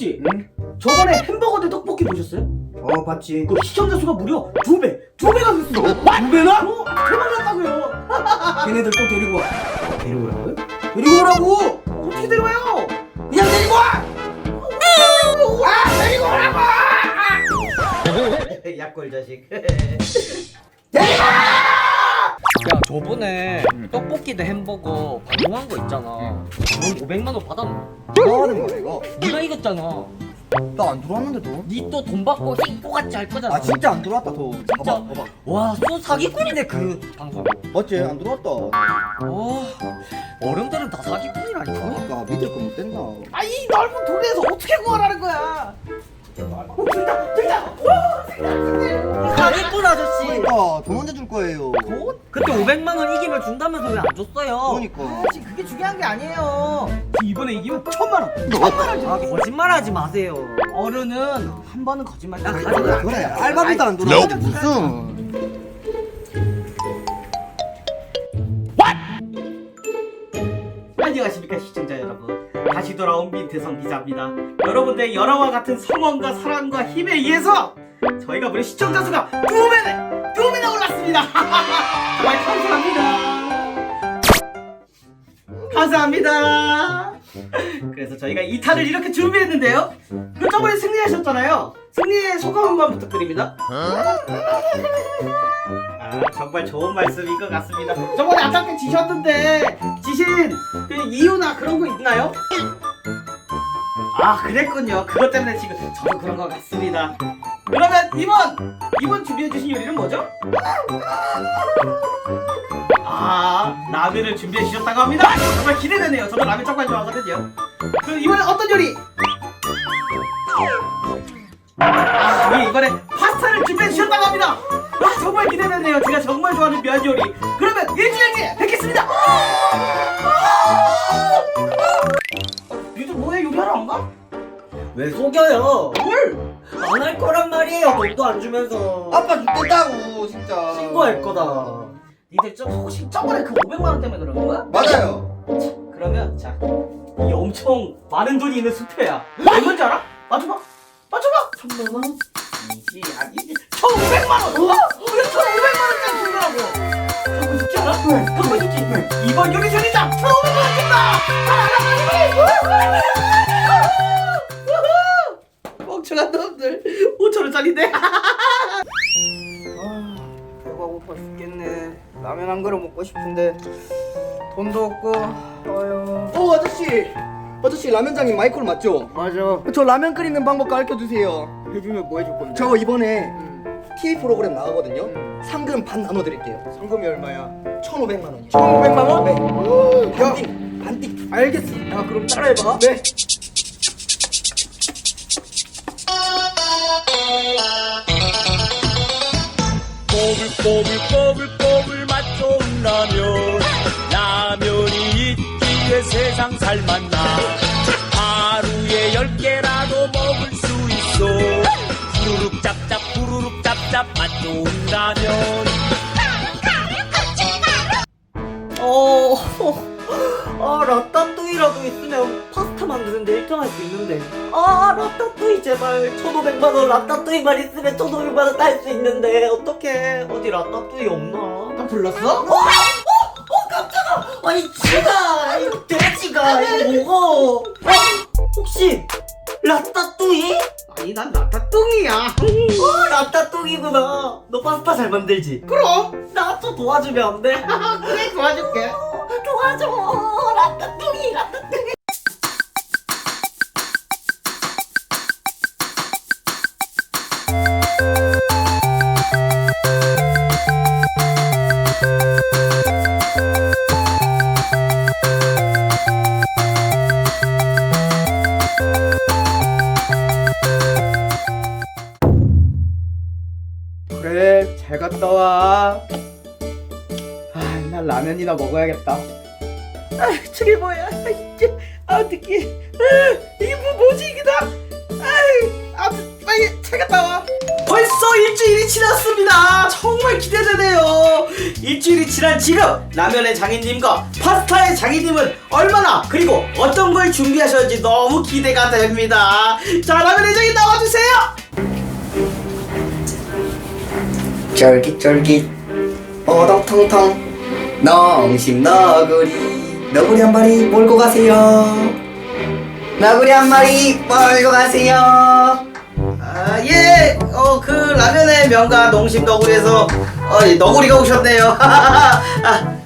아저씨 응? 저번에 햄버거 대 떡볶이 보셨어요? 어 봤지 그 시청자 수가 무려 두 배! 두 배가 됐어! 두 배나? 어, 대박 났다고요! 걔네들 또 데리고 와 데리고 오라고요? 데리고 오라고 어떻게 데려와요? 그냥 데리고 와 아! 데리고 오라고! 약골 자식 야 저번에 떡볶이 대 햄버거 방송한 거 있잖아 넌 500만 원 받았나? 뭐 하는 거야 이거 네가 이겼잖아 나 안 들어왔는데 돈? 니 또 돈 받고 행복같이 할 거잖아 아 진짜 안 들어왔다 돈 진짜? 봐봐 봐봐 와또 사기꾼이네 그 방송 맞지 안 들어왔다 와 어른들은 다 사기꾼이라니까 그러니까 믿을 거못 된다 아, 이 넓은 동네에서 어떻게 구하라는 거야? 들다! 들다! 와! 사기꾼 아저씨 돈 언제 줄 거예요 돈? 그때 500만 원 이기면 준다면서 왜 안 줬어요? 그러니까 아, 지금 그게 중요한 게 아니에요. 이번에 이기면 천만 원! 천만 원! 아 거짓말하지 마세요 어른은 한 번은 거짓말 야, 안 가져가. 해요. 그래 알바비도 안 들어왔는데 무슨 안녕하십니까 시청자 여러분 다시 돌아온 민태성 기자입니다 여러분들의 열화와 같은 성원과 사랑과 힘에 의해서 저희가 무려 시청자 수가 두 배네 올랐습니다. 정말 감사합니다. 감사합니다. 그래서 저희가 2탄을 이렇게 준비했는데요. 그 저번에 승리하셨잖아요. 승리의 소감 한번 부탁드립니다. 아 정말 좋은 말씀인 것 같습니다. 저번에 아깝게 지셨는데 지신 그 이유나 그런 거 있나요? 아 그랬군요. 그것 때문에 지금 저도 그런 것 같습니다 그러면 이번 이번 준비해주신 요리는 뭐죠? 아 라면을 준비해 주셨다고 합니다. 정말 기대되네요. 저도 라면 정말 좋아하거든요. 그럼 이번엔 어떤 요리? 아 예, 이번에 파스타를 준비해 주셨다고 합니다. 아 정말 기대되네요. 제가 정말 좋아하는 면 요리. 그러면 일주일째 뵙겠습니다 왜 속여요? 뭘? 안 할 거란 말이에요 돈도 안 주면서 아빠 죽겠다고 진짜 신고할 거다 니들 저 혹시 저번에 그 500만 원 때문에 그런 거야? 맞아요 그러면 자, 이 엄청 많은 돈이 있는 수표야. 얼마인지 알아? 맞춰봐. 맞춰봐. 천만 원? 아니지, 아니지. 천오백만 원. 어? 우리 천오백만 원짜리 준다고. 갖고 싶지 않아? 네. 갖고 싶지. 이번 요리 전이장 천오백만 원 준다. 5천 원짜리인데. 아 배가 고파 죽겠네. 라면 한 그릇 먹고 싶은데 돈도 없고. 아유. 어 아저씨! 아저씨 라면장님 마이콜 맞죠? 맞아. 저 라면 끓이는 방법 가르쳐 주세요. 해주면 뭐 해줄 건데? 저 이번에 TV 프로그램 나가거든요. 상금 반 나눠 드릴게요. 상금이 얼마야? 1,500만 원이요. 1,500만 원? 네. 반띵 반띵. 알겠어 야 그럼 따라해봐. 네 꼬불꼬불꼬불 꼬불 맛 좋은 라면 라면이 있기에 세상 살맛나. 하루에 열 개라도 먹을 수 있어. 후루룩 짭짭 후루룩 짭짭 맛 좋은 라면 어, 아 라따뚜이라도 있으면 파스타 만드는데 1등 할 수 있는데. 아 라따뚜이 제발. 1500만원 라따뚜이만 있으면 1500만원 딸 수 있는데. 어떡해. 어디 라따뚜이 없나? 너 불렀어? 아니 쥐가 이 돼지가 이 뭐가. 아, 혹시 라따뚜이? 아니 난 나타뚱이야. 어 라따뚜이구나 너 파스타 잘 만들지? 그럼 나좀 도와주면 안 돼? 그래 도와줄게. 도와줘 라따뚜이 라따뚜이 난 라면이나 먹어야겠다. 아, 저게 뭐야? 아, 이게 아 느끼. 아, 이게 뭐 뭐지 이게 다? 아, 아 빨리 잘 갔다 와. 벌써 일주일이 지났습니다. 정말 기대되네요. 일주일이 지난 지금 라면의 장인님과 파스타의 장인님은 얼마나 그리고 어떤 걸 준비하셨는지 너무 기대가 됩니다. 자 라면의 장인 나와주세요. 쫄깃쫄깃 오동통통 농심 너구리 너구리 한 마리 몰고 가세요 너구리 한 마리 몰고 가세요 아, 예, 어, 그 라면의 명가 농심 너구리에서 어, 이 너구리가 오셨네요. 아, 아,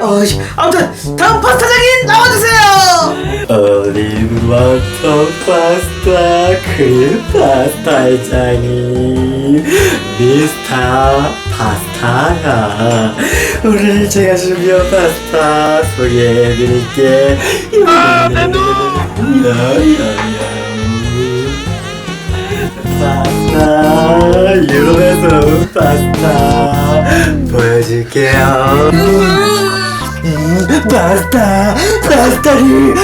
어, 씨. 아무튼 다음 파스타 장인 나와주세요. 워터 파스타 크림 파스타의 장인 미스터 파스타가 오늘 제가 준비한 파스타 소개해드릴게. 파스타 유럽에서 온 파스타 보여줄게요. 음, 파스타 파스타를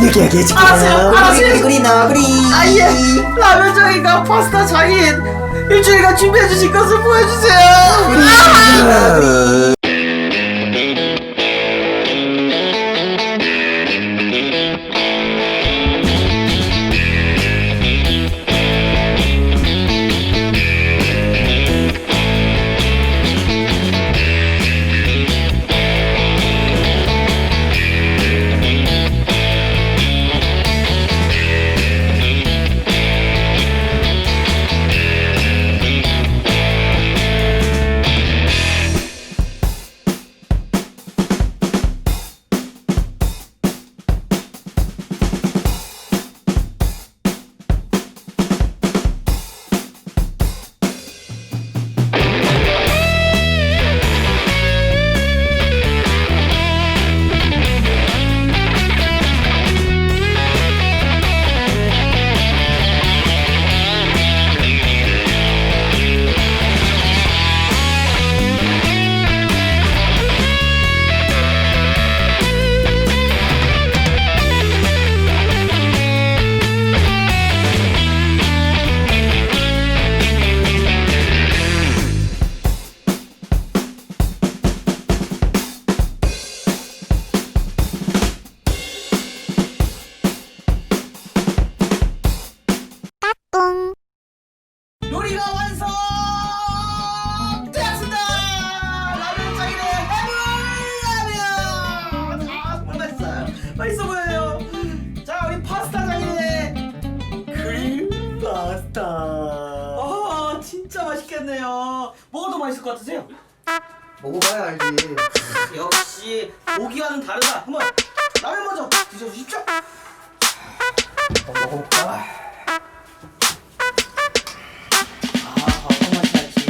느끼하게 해줄게요. 알았어요, 알았어요. 너구리 너구리. 아, 예, 라면 장인과 파스타 장인 일주일간 준비해주신 것을 보여주세요. 맛있겠네요. 먹어도 맛있을 것 같으세요? 먹어봐야 알지 역시 고기와는 다르다. 한번 라면 먼저 드셔주십시오. 한번 먹어볼까? 아 어떤 맛이 날지.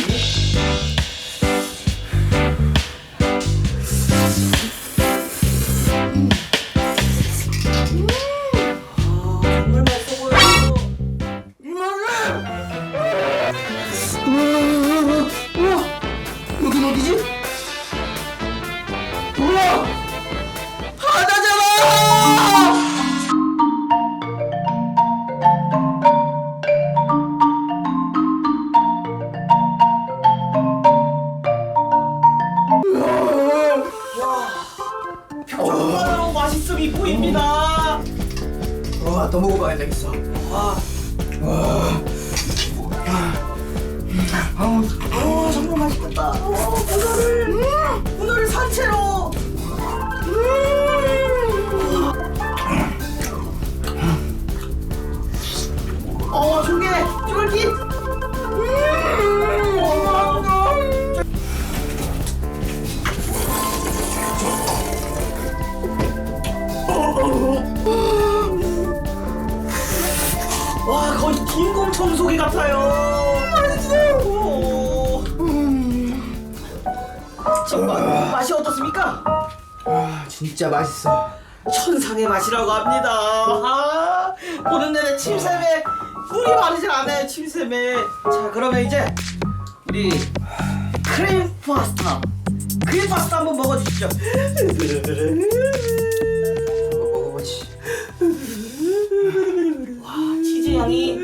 맛있음이 보입니다. 우와 더 먹어봐야 되겠어. 와, 아. 정말 맛있겠다. 어, 문어를 정말 맛이 어떻습니까? 아 진짜 맛있어 천상의 맛이라고 합니다. 아, 보는 내내 침샘에 꿀이 마르질 않아요. 침샘에. 자 그러면 이제 우리 크림 파스타. 크림 파스타 한번 먹어주시죠. 한번 먹어보지 와 치즈 향이.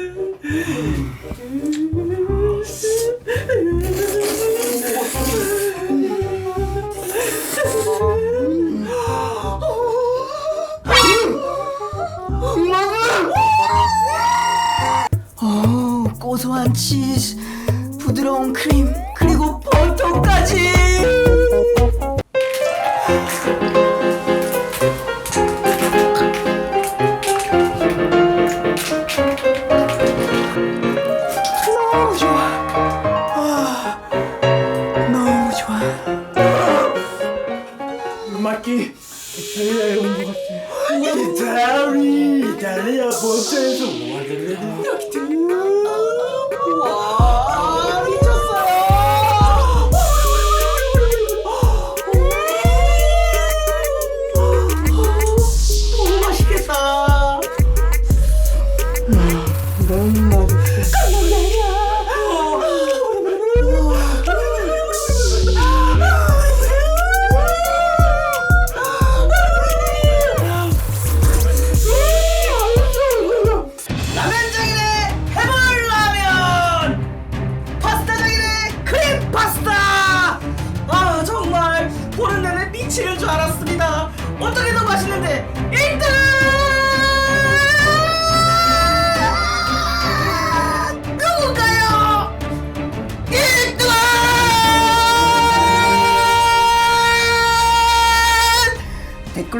치즈, 부드러운 크림, 그리고 버터까지.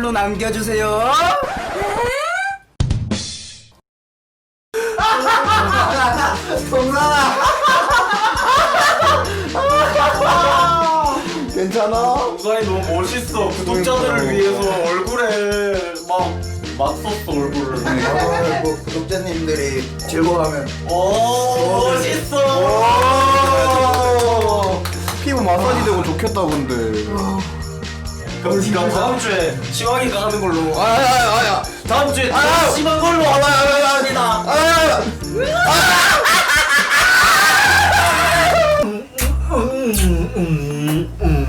댓글로 남겨주세요. 괜찮아? 우산이 너무 멋있어 구독자들을 위해서 얼굴에 막막 썼어 얼굴을 아, 뭐 구독자님들이 즐거워하면 오 멋있어 피부 마사지 되고 좋겠다 근데. 그럼 니가 다음 주에 시황이가 하는 걸로 아야야야. 다음 주에 아! 더 심한 걸로 하겠습니다 아. 음, 음, 음.